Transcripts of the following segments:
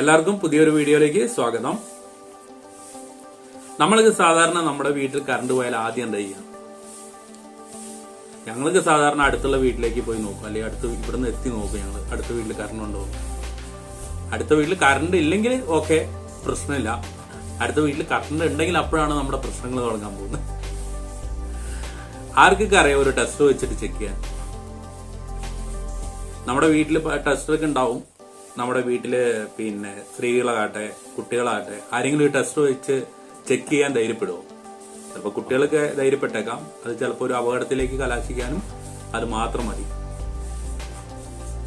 എല്ലാവർക്കും പുതിയൊരു വീഡിയോയിലേക്ക് സ്വാഗതം. നമ്മൾക്ക് സാധാരണ നമ്മുടെ വീട്ടിൽ കറണ്ട് പോയാൽ ആദ്യം എന്താ ചെയ്യുക? ഞങ്ങൾക്ക് സാധാരണ അടുത്തുള്ള വീട്ടിലേക്ക് പോയി നോക്കും. അല്ലെങ്കിൽ അടുത്ത് ഇവിടുന്ന് എത്തി നോക്കും ഞങ്ങൾ. അടുത്ത വീട്ടിൽ കറണ്ട് ഉണ്ടോ? അടുത്ത വീട്ടിൽ കറണ്ട് ഇല്ലെങ്കിൽ ഓക്കെ പ്രശ്നമില്ല. അടുത്ത വീട്ടിൽ കറണ്ട് ഉണ്ടെങ്കിൽ അപ്പോഴാണ് നമ്മുടെ പ്രശ്നങ്ങൾ തുടങ്ങാൻ പോകുന്നത്. ആർക്കൊക്കെ അറിയാം ഒരു ടെസ്റ്റ് വെച്ചിട്ട് ചെക്ക് ചെയ്യാൻ? നമ്മുടെ വീട്ടിൽ ടെസ്റ്റൊക്കെ ഉണ്ടാവും. നമ്മുടെ വീട്ടിൽ പിന്നെ സ്ത്രീകളാകട്ടെ കുട്ടികളാകട്ടെ ആരെങ്കിലും ഈ ടെസ്റ്റ് വെച്ച് ചെക്ക് ചെയ്യാൻ ധൈര്യപ്പെടുമോ ചിലപ്പോൾ കുട്ടികൾക്ക് ധൈര്യപ്പെട്ടേക്കാം. അത് ചിലപ്പോൾ ഒരു അപകടത്തിലേക്ക് കലാശിക്കാനും അത് മാത്രം മതി.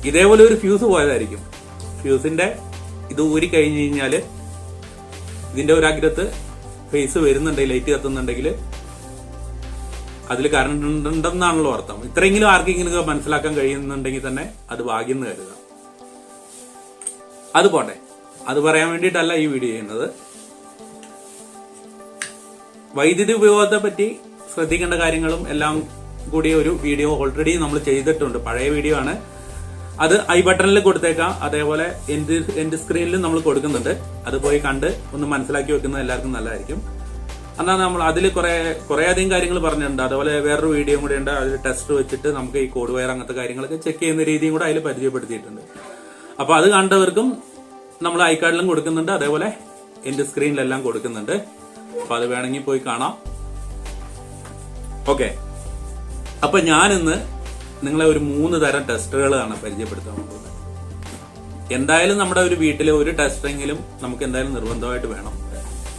ഇതേപോലെ ഒരു ഫ്യൂസ് പോയതായിരിക്കും. ഫ്യൂസിന്റെ ഇത് ഊരി കഴിഞ്ഞു കഴിഞ്ഞാൽ ഇതിന്റെ ഒരു അഗ്രത്ത് ഫേസ് വരുന്നുണ്ടെങ്കിൽ ലൈറ്റ് കത്തുന്നുണ്ടെങ്കിൽ അതിൽ കറണ്ട് ഉണ്ടെന്നാണല്ലോ അർത്ഥം. ഇത്രയെങ്കിലും ആർക്കെങ്കിലും മനസ്സിലാക്കാൻ കഴിയുന്നുണ്ടെങ്കിൽ തന്നെ അത് ഭാഗ്യം എന്ന് കരുതാം അത് പോട്ടെ. അത് പറയാൻ വേണ്ടിയിട്ടല്ല ഈ വീഡിയോ ചെയ്യുന്നത്. വൈദ്യുതി ഉപയോഗത്തെ പറ്റി ശ്രദ്ധിക്കേണ്ട കാര്യങ്ങളും എല്ലാം കൂടി ഒരു വീഡിയോ ഓൾറെഡി നമ്മൾ ചെയ്തിട്ടുണ്ട്. പഴയ വീഡിയോ ആണ്. അത് ഐ ബട്ടണിൽ കൊടുത്തേക്കാം. അതേപോലെ എൻഡ് എൻഡ് സ്ക്രീനിലും നമ്മൾ കൊടുക്കുന്നുണ്ട്. അത് പോയി കണ്ട് ഒന്ന് മനസ്സിലാക്കി വെക്കുന്നത് എല്ലാവർക്കും നല്ലതായിരിക്കും. എന്നാൽ നമ്മൾ അതിൽ കുറേ കുറെ അധികം കാര്യങ്ങൾ പറഞ്ഞിട്ടുണ്ട്. അതുപോലെ വേറൊരു വീഡിയോ കൂടെ ഉണ്ട്. അതിൽ ടെസ്റ്റ് വെച്ചിട്ട് നമുക്ക് ഈ കോഡ് വയർ അങ്ങനത്തെ കാര്യങ്ങളൊക്കെ ചെക്ക് ചെയ്യുന്ന രീതിയും കൂടെ അതിൽ പരിചയപ്പെടുത്തിയിട്ടുണ്ട്. അപ്പോൾ അത് കണ്ടവർക്കും നമ്മൾ ഐ കാർഡിലും കൊടുക്കുന്നുണ്ട്. അതേപോലെ എന്റെ സ്ക്രീനിലെല്ലാം കൊടുക്കുന്നുണ്ട്. അപ്പൊ അത് വേണമെങ്കിൽ പോയി കാണാം. ഓക്കെ. അപ്പൊ ഞാനിന്ന് നിങ്ങളെ ഒരു മൂന്ന് തരം ടെസ്റ്റുകളാണ് പരിചയപ്പെടുത്താൻ പോകുന്നത്. എന്തായാലും നമ്മുടെ ഒരു വീട്ടിലെ ഒരു ടെസ്റ്റെങ്കിലും നമുക്ക് എന്തായാലും നിർബന്ധമായിട്ട് വേണം.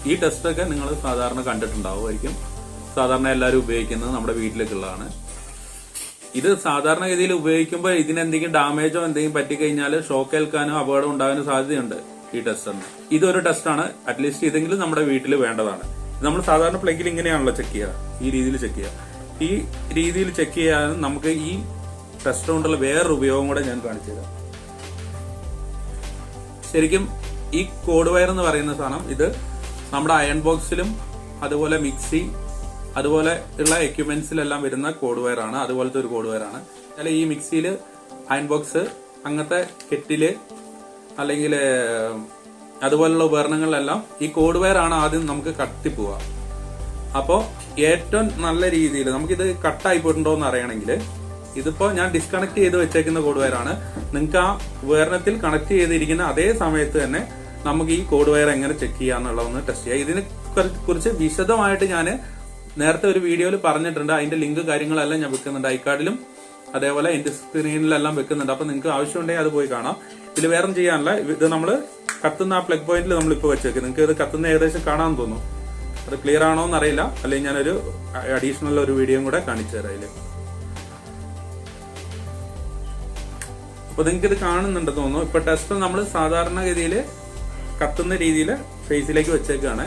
ഈ ടെസ്റ്റൊക്കെ നിങ്ങൾ സാധാരണ കണ്ടിട്ടുണ്ടാവുമായിരിക്കും. സാധാരണ എല്ലാവരും ഉപയോഗിക്കുന്നത് നമ്മുടെ വീട്ടിലേക്കുള്ളതാണ്. ഇത് സാധാരണഗതിയിൽ ഉപയോഗിക്കുമ്പോൾ ഇതിനെന്തെങ്കിലും ഡാമേജോ എന്തെങ്കിലും പറ്റിക്കഴിഞ്ഞാൽ ഷോക്ക് ഏൽക്കാനോ അപകടം ഉണ്ടാകാനോ സാധ്യതയുണ്ട് ഈ ടെസ്റ്റിന് ഇതൊരു ടെസ്റ്റാണ് അറ്റ്ലീസ്റ്റ് ഇതെങ്കിലും നമ്മുടെ വീട്ടിൽ വേണ്ടതാണ്. നമ്മൾ സാധാരണ പ്ലഗിൽ ഇങ്ങനെയാണല്ലോ ചെക്ക് ചെയ്യുക ഈ രീതിയിൽ ചെക്ക് ചെയ്യുക ഈ രീതിയിൽ ചെക്ക് ചെയ്യാൻ നമുക്ക് ഈ ടെസ്റ്റ് കൊണ്ടുള്ള വേറൊരു ഉപയോഗം കൂടെ ഞാൻ കാണിച്ചു തരാം. ശരിക്കും ഈ കോഡ് വയർ എന്ന് പറയുന്ന സാധനം ഇത് നമ്മുടെ അയൺ ബോക്സിലും അതുപോലെ മിക്സി അതുപോലെ ഉള്ള എക്യുപ്മെന്റ്സിലെല്ലാം വരുന്ന കോഡ് വയർ ആണ്. അതുപോലത്തെ ഒരു കോഡ് വയർ ആണ്. അല്ലെ ഈ മിക്സിയിൽ അയൺ ബോക്സ് അങ്ങനത്തെ കെറ്റിൽ അല്ലെങ്കിൽ അതുപോലുള്ള ഉപകരണങ്ങളിലെല്ലാം ഈ കോഡ് വയർ ആണ് ആദ്യം നമുക്ക് കത്തിപ്പോവുക അപ്പോൾ ഏറ്റവും നല്ല രീതിയിൽ നമുക്കിത് കട്ടായി പോയിട്ടുണ്ടോ എന്ന് അറിയണമെങ്കിൽ ഇതിപ്പോ ഞാൻ ഡിസ്കണക്ട് ചെയ്ത് വെച്ചേക്കുന്ന കോഡ് വയറാണ് നിങ്ങൾക്ക് ആ ഉപകരണത്തിൽ കണക്ട് ചെയ്തിരിക്കുന്ന അതേ സമയത്ത് തന്നെ നമുക്ക് ഈ കോഡ് വയർ എങ്ങനെ ചെക്ക് ചെയ്യാന്നുള്ളതൊന്ന് ടെസ്റ്റ് ചെയ്യാം. ഇതിനെ കുറിച്ച് വിശദമായിട്ട് ഞാൻ നേരത്തെ ഒരു വീഡിയോയിൽ പറഞ്ഞിട്ടുണ്ട്. അതിന്റെ ലിങ്ക് കാര്യങ്ങളെല്ലാം ഞാൻ വെക്കുന്നുണ്ട്. ഐക്കാർഡിലും അതേപോലെ എന്റെ സ്ക്രീനിലെല്ലാം വെക്കുന്നുണ്ട്. അപ്പൊ നിങ്ങൾക്ക് ആവശ്യമുണ്ടെങ്കിൽ അത് പോയി കാണാം. ഇതിൽ വേറെ ചെയ്യാനല്ല. ഇത് നമ്മൾ കത്തുന്ന ആ പ്ലഗ് പോയിന്റിൽ നമ്മൾ ഇപ്പോൾ വെച്ചേക്കും. നിങ്ങൾക്ക് ഇത് കത്തുന്ന ഏകദേശം കാണാൻ തോന്നുന്നു. അത് ക്ലിയർ ആണോ എന്ന് അറിയില്ല അല്ലെങ്കിൽ ഞാനൊരു അഡീഷണൽ ഒരു വീഡിയോയും കൂടെ കാണിച്ചു തരാം അതിൽ. അപ്പൊ നിങ്ങൾക്ക് ഇത് കാണുന്നുണ്ട് തോന്നുന്നു. ഇപ്പൊ ടെസ്റ്റ് നമ്മൾ സാധാരണഗതിയിൽ കത്തുന്ന രീതിയിൽ ഫേസിലേക്ക് വെച്ചേക്കാണ്.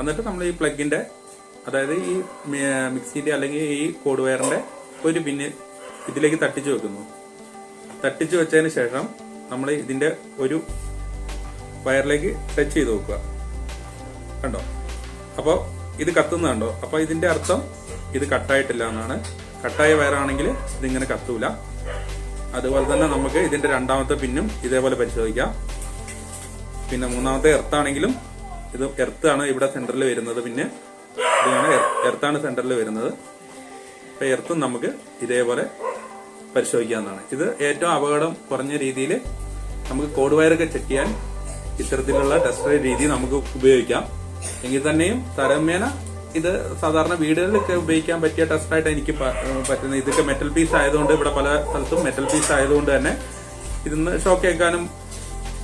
എന്നിട്ട് നമ്മൾ ഈ പ്ലഗിന്റെ അതായത് ഈ മിക്സിന്റെ അല്ലെങ്കിൽ ഈ കോഡ് വയറിന്റെ ഒരു പിന്ന് ഇതിലേക്ക് തട്ടിച്ചു വെക്കുന്നു. തട്ടിച്ചു വെച്ചതിന് ശേഷം നമ്മൾ ഇതിന്റെ ഒരു വയറിലേക്ക് ടച്ച് ചെയ്ത് നോക്കുക കണ്ടോ? അപ്പോൾ ഇത് കത്തുന്ന കണ്ടോ? അപ്പോൾ ഇതിന്റെ അർത്ഥം ഇത് കട്ടായിട്ടില്ല എന്നാണ്. കട്ടായ വയറാണെങ്കിൽ ഇതിങ്ങനെ കത്തൂല. അതുപോലെ തന്നെ നമുക്ക് ഇതിന്റെ രണ്ടാമത്തെ പിന്നും ഇതേപോലെ പരിശോധിക്കാം. പിന്നെ മൂന്നാമത്തെ എർത്താണെങ്കിലും ഇത് എർത്താണ് ഇവിടെ സെന്ററിൽ വരുന്നത് പിന്നെ. ഇതാണ് എർത്താണ് സെന്ററിൽ വരുന്നത്. അപ്പൊ എർത്തും നമുക്ക് ഇതേപോലെ പരിശോധിക്കാവുന്നതാണ്. ഇത് ഏറ്റവും അപകടം കുറഞ്ഞ രീതിയിൽ നമുക്ക് കോഡ് വയറൊക്കെ ചെക്ക് ചെയ്യാൻ ഇത്തരത്തിലുള്ള ടെസ്റ്റ് രീതി നമുക്ക് ഉപയോഗിക്കാം. എങ്കിൽ തന്നെയും തരമേന ഇത് സാധാരണ വീടുകളിലൊക്കെ ഉപയോഗിക്കാൻ പറ്റിയ ടെസ്റ്റായിട്ട് എനിക്ക് പറ്റുന്നത് ഇതൊക്കെ മെറ്റൽ പീസ് ആയതുകൊണ്ട് ഇവിടെ പല സ്ഥലത്തും മെറ്റൽ പീസ് ആയതുകൊണ്ട് തന്നെ ഇതിന്ന് ഷോക്ക് ഏൽക്കാനും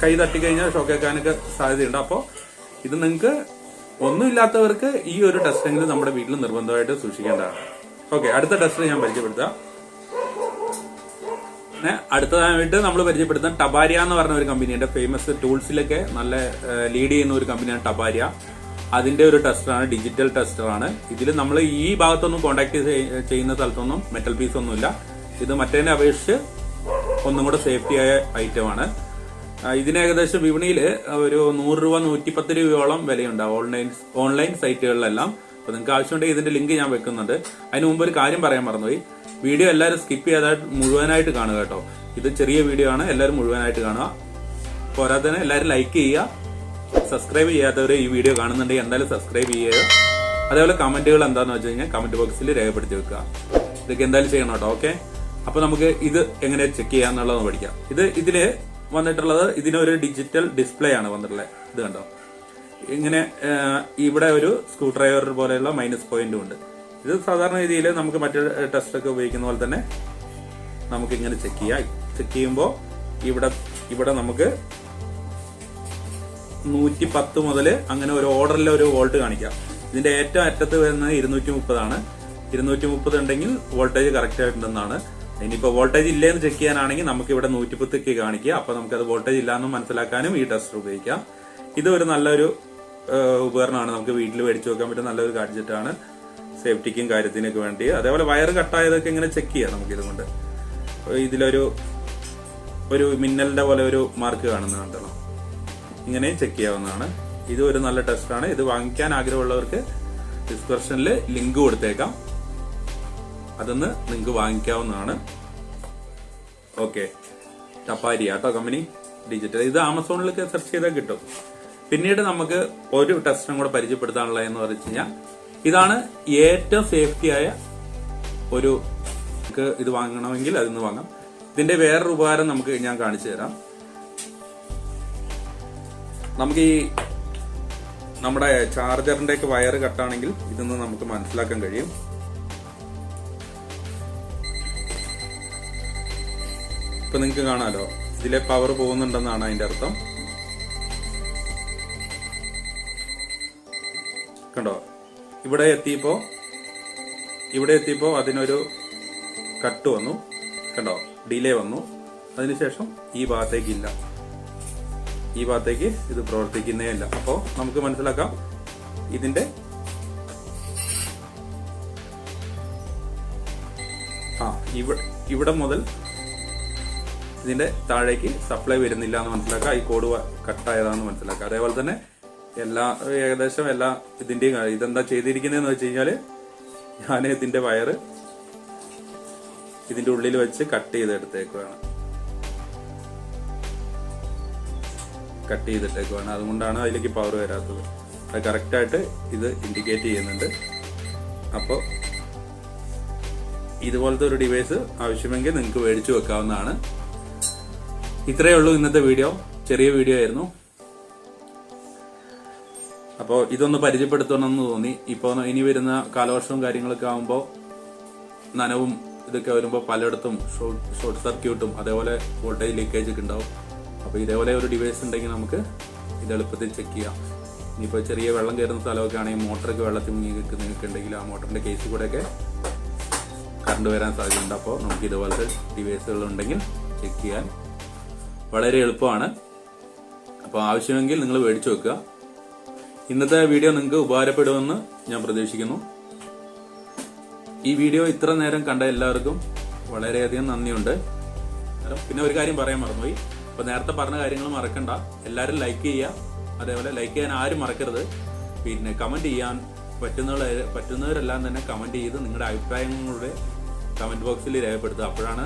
കൈ തട്ടിക്കഴിഞ്ഞാൽ ഷോക്ക് ഏൽക്കാനൊക്കെ സാധ്യതയുണ്ട്. അപ്പോൾ ഇത് നിങ്ങൾക്ക് ഒന്നുമില്ലാത്തവർക്ക് ഈ ഒരു ടെസ്റ്റെങ്കിലും നമ്മുടെ വീട്ടിൽ നിർബന്ധമായിട്ട് സൂക്ഷിക്കേണ്ടതാണ്. ഓക്കെ അടുത്ത ടെസ്റ്റ് ഞാൻ പരിചയപ്പെടുത്താം. അടുത്തതായിട്ട് നമ്മൾ പരിചയപ്പെടുത്താൻ ടബാരിയ എന്ന് പറഞ്ഞ ഒരു കമ്പനിയുടെ ഫേമസ് ടൂൾസിലൊക്കെ നല്ല ലീഡ് ചെയ്യുന്ന ഒരു കമ്പനിയാണ് ടബാരിയ. അതിന്റെ ഒരു ടെസ്റ്ററാണ് ഡിജിറ്റൽ ടെസ്റ്ററാണ് ഇതിൽ നമ്മൾ ഈ ഭാഗത്തൊന്നും കോണ്ടാക്ട് ചെയ്യുന്ന സ്ഥലത്തൊന്നും മെറ്റൽ പീസ് ഒന്നുമില്ല. ഇത് മറ്റേതിനെ അപേക്ഷിച്ച് ഒന്നും കൂടെ സേഫ്റ്റി ആയ ഐറ്റമാണ് ഇതിന് ഏകദേശം വിപണിയിൽ ഒരു നൂറ് രൂപ നൂറ്റിപ്പത്ത് രൂപയോളം വിലയുണ്ടാവും ഓൺലൈൻ ഓൺലൈൻ സൈറ്റുകളിലെല്ലാം അപ്പൊ നിങ്ങൾക്ക് ആവശ്യമുണ്ടെങ്കിൽ ഇതിന്റെ ലിങ്ക് ഞാൻ വെക്കുന്നുണ്ട്. അതിന് മുമ്പ് ഒരു കാര്യം പറയാൻ മറന്നുപോയി. വീഡിയോ എല്ലാവരും സ്കിപ്പ് ചെയ്താൽ മുഴുവനായിട്ട് കാണുക കേട്ടോ. ഇത് ചെറിയ വീഡിയോ ആണ് എല്ലാവരും മുഴുവനായിട്ട് കാണുക. പോരാതെ തന്നെ എല്ലാവരും ലൈക്ക് ചെയ്യുക. സബ്സ്ക്രൈബ് ചെയ്യാത്തവർ ഈ വീഡിയോ കാണുന്നുണ്ടെങ്കിൽ എന്തായാലും സബ്സ്ക്രൈബ് ചെയ്യുക. അതേപോലെ കമന്റുകൾ എന്താണെന്ന് വെച്ച് കഴിഞ്ഞാൽ കമന്റ് ബോക്സിൽ രേഖപ്പെടുത്തി വെക്കുക. ഇതൊക്കെ എന്തായാലും ചെയ്യണം കേട്ടോ ഓക്കെ അപ്പൊ നമുക്ക് ഇത് എങ്ങനെ ചെക്ക് ചെയ്യാന്നുള്ളത് പഠിക്കാം. ഇത് ഇതിൽ വന്നിട്ടുള്ളത് ഇതിനൊരു ഡിജിറ്റൽ ഡിസ്പ്ലേ ആണ് വന്നിട്ടുള്ളത്. ഇത് കണ്ടോ? ഇങ്ങനെ ഇവിടെ ഒരു സ്ക്രൂ ഡ്രൈവർ പോലെയുള്ള മൈനസ് പോയിന്റും ഉണ്ട്. ഇത് സാധാരണ രീതിയിൽ നമുക്ക് മറ്റു ടെസ്റ്റൊക്കെ ഉപയോഗിക്കുന്ന പോലെ തന്നെ നമുക്ക് ഇങ്ങനെ ചെക്ക് ചെയ്യാം. ചെക്ക് ചെയ്യുമ്പോൾ ഇവിടെ ഇവിടെ നമുക്ക് നൂറ്റി പത്ത് മുതൽ അങ്ങനെ ഒരു ഓർഡറിൽ ഒരു വോൾട്ട് കാണിക്കാം. ഇതിന്റെ ഏറ്റവും അറ്റത്ത് വരുന്നത് ഇരുന്നൂറ്റി മുപ്പതാണ് ഇരുന്നൂറ്റി മുപ്പത് ഉണ്ടെങ്കിൽ വോൾട്ടേജ് കറക്റ്റ് ആയിട്ടുണ്ടെന്നാണ്. ഇനിയിപ്പോ വോൾട്ടേജ് ഇല്ലയെന്ന് ചെക്ക് ചെയ്യാനാണെങ്കിൽ നമുക്ക് ഇവിടെ നൂറ്റിപ്പത്തേക്ക് കാണിക്കുക അപ്പൊ നമുക്ക് അത് വോൾട്ടേജ് ഇല്ലാന്ന് മനസ്സിലാക്കാനും ഈ ടെസ്റ്റർ ഉപയോഗിക്കാം. ഇത് ഒരു നല്ലൊരു ഉപകരണമാണ്. നമുക്ക് വീട്ടിൽ മേടിച്ചു വെക്കാൻ പറ്റുന്ന നല്ലൊരു ഗാഡ്ജറ്റ് ആണ് സേഫ്റ്റിക്കും കാര്യത്തിനൊക്കെ വേണ്ടി. അതേപോലെ വയർ കട്ടായതൊക്കെ ഇങ്ങനെ ചെക്ക് ചെയ്യാം നമുക്ക് ഇതുകൊണ്ട്. ഇതിലൊരു ഒരു മിന്നലിന്റെ പോലെ ഒരു മാർക്ക് കാണുന്നുണ്ടല്ലോ ഇങ്ങനെയും ചെക്ക് ചെയ്യാവുന്നതാണ്. ഇത് ഒരു നല്ല ടെസ്റ്റാണ് ഇത് വാങ്ങിക്കാൻ ആഗ്രഹമുള്ളവർക്ക് ഡിസ്ക്രിപ്ഷനിൽ ലിങ്ക് കൊടുത്തേക്കാം. അതൊന്ന് നിങ്ങൾക്ക് വാങ്ങിക്കാവുന്നതാണ്. ഓക്കെ ടപ്പാരി കേട്ടോ കമ്പനി ഡിജിറ്റൽ ഇത് ആമസോണിലൊക്കെ സെർച്ച് ചെയ്താൽ കിട്ടും. പിന്നീട് നമുക്ക് ഒരു ടെസ്റ്റും കൂടെ പരിചയപ്പെടുത്താനുള്ള എന്ന് പറഞ്ഞു കഴിഞ്ഞാൽ ഇതാണ് ഏറ്റവും സേഫ്റ്റി ആയ ഒരു ഇത് വാങ്ങണമെങ്കിൽ അതിന്ന് വാങ്ങാം. ഇതിന്റെ വേറൊരു ഉപകാരം നമുക്ക് ഞാൻ കാണിച്ചു തരാം. നമുക്ക് ഈ നമ്മുടെ ചാർജറിന്റെ ഒക്കെ വയറ് കട്ടാണെങ്കിൽ ഇതൊന്ന് നമുക്ക് മനസ്സിലാക്കാൻ കഴിയും. ഇപ്പൊ നിങ്ങൾക്ക് കാണാലോ. ഇതിലെ പവർ പോകുന്നുണ്ടെന്നാണ് അതിന്റെ അർത്ഥം. കണ്ടോ? ഇവിടെ എത്തിയപ്പോ ഇവിടെ എത്തിയപ്പോ അതിനൊരു കട്ട് വന്നു. കണ്ടോ? ഡിലേ വന്നു. അതിനുശേഷം ഈ ഭാഗത്തേക്ക് ഇല്ല. ഈ ഭാഗത്തേക്ക് ഇത് പ്രവർത്തിക്കുന്നേ ഇല്ല. അപ്പോ നമുക്ക് മനസ്സിലാക്കാം ഇതിന്റെ ആ ഇവിടെ മുതൽ ഇതിന്റെ താഴേക്ക് സപ്ലൈ വരുന്നില്ല എന്ന് മനസ്സിലാക്കുക. ഈ കോഡ് കട്ടായതാണെന്ന് മനസ്സിലാക്കുക. അതേപോലെ തന്നെ എല്ലാ ഏകദേശം എല്ലാ ഇതിന്റെയും ഇതെന്താ ചെയ്തിരിക്കുന്നതെന്ന് വെച്ച് കഴിഞ്ഞാൽ ഞാൻ ഇതിന്റെ വയറ് ഇതിന്റെ ഉള്ളിൽ വെച്ച് കട്ട് ചെയ്തെടുത്തേക്കുവാണ്. കട്ട് ചെയ്തിട്ടേക്കുവാണ്. അതുകൊണ്ടാണ് അതിലേക്ക് പവർ വരാത്തത്. അത് കറക്റ്റായിട്ട് ഇത് ഇൻഡിക്കേറ്റ് ചെയ്യുന്നുണ്ട്. അപ്പോൾ ഇതുപോലത്തെ ഒരു ഡിവൈസ് ആവശ്യമെങ്കിൽ നിങ്ങൾക്ക് മേടിച്ചു വെക്കാവുന്നതാണ്. ഇത്രയേ ഉള്ളൂ ഇന്നത്തെ വീഡിയോ. ചെറിയ വീഡിയോ ആയിരുന്നു. അപ്പോൾ ഇതൊന്ന് പരിചയപ്പെടുത്തണമെന്ന് തോന്നി. ഇപ്പോൾ ഇനി വരുന്ന കാലവർഷവും കാര്യങ്ങളൊക്കെ ആകുമ്പോൾ നനവും ഇതൊക്കെ വരുമ്പോൾ പലയിടത്തും ഷോർട്ട് സർക്യൂട്ടും അതേപോലെ വോൾട്ടേജ് ലീക്കേജ് ഒക്കെ ഉണ്ടാവും. അപ്പോൾ ഇതേപോലെ ഒരു ഡിവൈസ് ഉണ്ടെങ്കിൽ നമുക്ക് ഇത് എളുപ്പത്തിൽ ചെക്ക് ചെയ്യാം. ഇനിയിപ്പോൾ ചെറിയ വെള്ളം കയറുന്ന സ്ഥലമൊക്കെ ആണെങ്കിൽ മോട്ടറൊക്കെ വെള്ളത്തിൽ മുങ്ങി നിൽക്കുന്നതൊക്കെ ഉണ്ടെങ്കിൽ ആ മോട്ടറിന്റെ കേസിൽ കൂടെയൊക്കെ കറണ്ട് വരാൻ സാധ്യതയുണ്ട്. അപ്പോൾ നമുക്ക് ഇതുപോലത്തെ ഡിവൈസുകൾ ഉണ്ടെങ്കിൽ ചെക്ക് ചെയ്യാൻ വളരെ എളുപ്പമാണ്. അപ്പോൾ ആവശ്യമെങ്കിൽ നിങ്ങൾ മേടിച്ചു വെക്കുക. ഇന്നത്തെ വീഡിയോ നിങ്ങൾക്ക് ഉപകാരപ്പെടുമെന്ന് ഞാൻ പ്രതീക്ഷിക്കുന്നു. ഈ വീഡിയോ ഇത്ര നേരം കണ്ട എല്ലാവർക്കും വളരെയധികം നന്ദിയുണ്ട്. പിന്നെ ഒരു കാര്യം പറയാൻ മറന്നുപോയി. അപ്പോൾ നേരത്തെ പറഞ്ഞ കാര്യങ്ങൾ മറക്കണ്ട. എല്ലാവരും ലൈക്ക് ചെയ്യുക. അതേപോലെ ലൈക്ക് ചെയ്യാൻ ആരും മറക്കരുത്. പിന്നെ കമന്റ് ചെയ്യാൻ പറ്റുന്ന പറ്റുന്നവരെല്ലാം തന്നെ കമന്റ് ചെയ്ത് നിങ്ങളുടെ അഭിപ്രായങ്ങളുടെ കമന്റ് ബോക്സിൽ രേഖപ്പെടുത്തുക. അപ്പോഴാണ്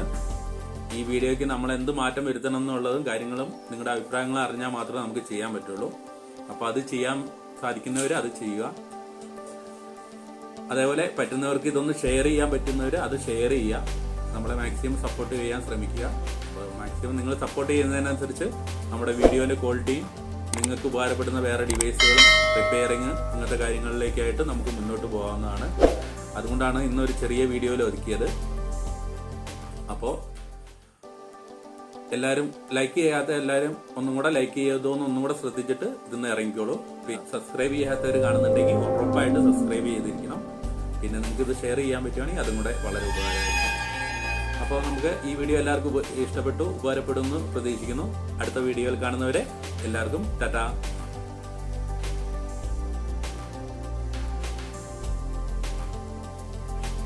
ഈ വീഡിയോയ്ക്ക് നമ്മൾ എന്ത് മാറ്റം വരുത്തണം എന്നുള്ളതും കാര്യങ്ങളും നിങ്ങളുടെ അഭിപ്രായങ്ങൾ അറിഞ്ഞാൽ മാത്രമേ നമുക്ക് ചെയ്യാൻ പറ്റുള്ളൂ. അപ്പോൾ അത് ചെയ്യാൻ സാധിക്കുന്നവർ അത് ചെയ്യുക. അതേപോലെ പറ്റുന്നവർക്ക് ഇതൊന്ന് ഷെയർ ചെയ്യാൻ പറ്റുന്നവർ അത് ഷെയർ ചെയ്യുക. നമ്മളെ മാക്സിമം സപ്പോർട്ട് ചെയ്യാൻ ശ്രമിക്കുക. അപ്പോൾ മാക്സിമം നിങ്ങൾ സപ്പോർട്ട് ചെയ്യുന്നതിനനുസരിച്ച് നമ്മുടെ വീഡിയോന്റെ ക്വാളിറ്റിയും നിങ്ങൾക്ക് ഉപകാരപ്പെടുന്ന വേറെ ഡിവൈസുകളും റിപ്പയറിങ് അങ്ങനത്തെ കാര്യങ്ങളിലേക്കായിട്ട് നമുക്ക് മുന്നോട്ട് പോകാവുന്നതാണ്. അതുകൊണ്ടാണ് ഇന്നൊരു ചെറിയ വീഡിയോയിൽ ഒതുക്കിയത്. അപ്പോൾ എല്ലാവരും ലൈക്ക് ചെയ്യാത്ത എല്ലാവരും ഒന്നും കൂടെ ലൈക്ക് ചെയ്തോന്ന് ഒന്നും കൂടെ ശ്രദ്ധിച്ചിട്ട് ഇതിന്ന് ഇറങ്ങിക്കോളൂ. സബ്സ്ക്രൈബ് ചെയ്യാത്തവർ കാണുന്നുണ്ടെങ്കിൽ ഉറപ്പായിട്ട് സബ്സ്ക്രൈബ് ചെയ്തിരിക്കണം. പിന്നെ നിങ്ങൾക്ക് ഇത് ഷെയർ ചെയ്യാൻ പറ്റുവാണെങ്കിൽ അതും കൂടെ വളരെ ഉപകാരമായിരിക്കും. അപ്പോൾ നമുക്ക് ഈ വീഡിയോ എല്ലാവർക്കും ഇഷ്ടപ്പെട്ടു ഉപകാരപ്പെടുമെന്ന് പ്രതീക്ഷിക്കുന്നു. അടുത്ത വീഡിയോയിൽ കാണുന്നവരെ എല്ലാവർക്കും ടാറ്റ.